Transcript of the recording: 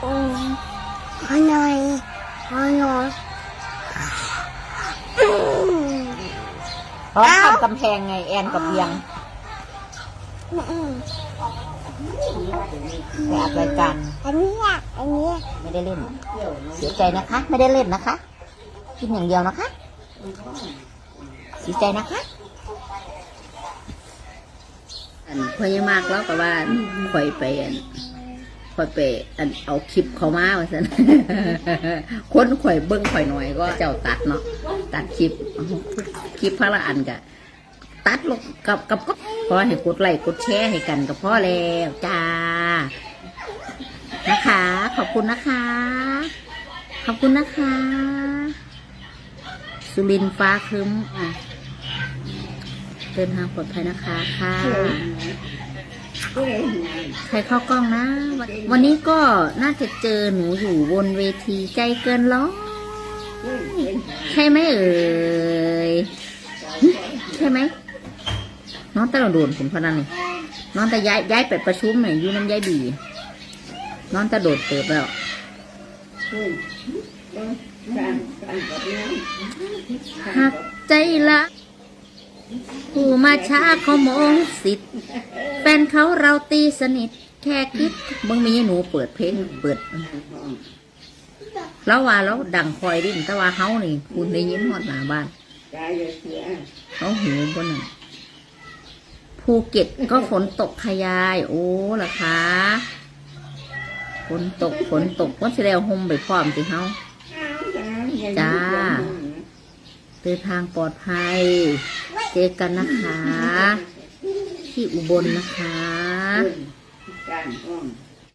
ขขเพราะทำกำแพงไงแอนกับเบียงแบบอะไรกันอันนี้อะอันนี้ไม่ได้เล่น เสียใจนะคะ ไม่ได้เล่นนะคะ กินอย่างเดียวนะคะเสียใจนะคะอันพยมากแล้วแต่ว่าข่อยไปอัน อยไปอันเอาคลิปเขามาว่าซั่นคนข่อยเบิ้งข่อยหน่อยก็เจ้าตัดเนาะตัดคลิปคลิปพระละอันกะตัดลงกับกับก็พอให้กดไลค์กดแชร์ให้กันก็พอแล้วจ้านะคะ ขอบคุณนะคะ ขอบคุณนะคะ สุรินทร์ฟ้าครึ้มอะเดินทางปลอดภัยนะคะค่ะ ใครเข้ากล้องนะวันวันนี้ก็น่าจะเจอหนูอยู่บนเวทีใจเกินร้อยใช่ไหมเอ่ยหึใช่ไหมน้องตะโดนผมพนันนี่น้องตะย้ายย้ายไปประชุมหน่อยอยู่น้ำย้ายบีน้องตะโดดเติบแล้วหักใจละผู้ มาช้าเขามองสิทธิ์แฟนเขาเราตีสนิท แค่คิดมึงมีหนูเปิดเพลงเปิด แล้วว่าแล้วดังคอยดิ้นแต่ว่าเฮานี่คุณได้ยินหอดหน้าบ้านเขาหูบนนภูเก็ตก็ฝนตกขยาย โอ้ล่ะคะฝนตกฝนตกว่าสิแล้วห่มไปพร้อมสิเฮาจ้าเดินทางปลอดภัย เจอกันนะคะ ที่อุบลนะคะ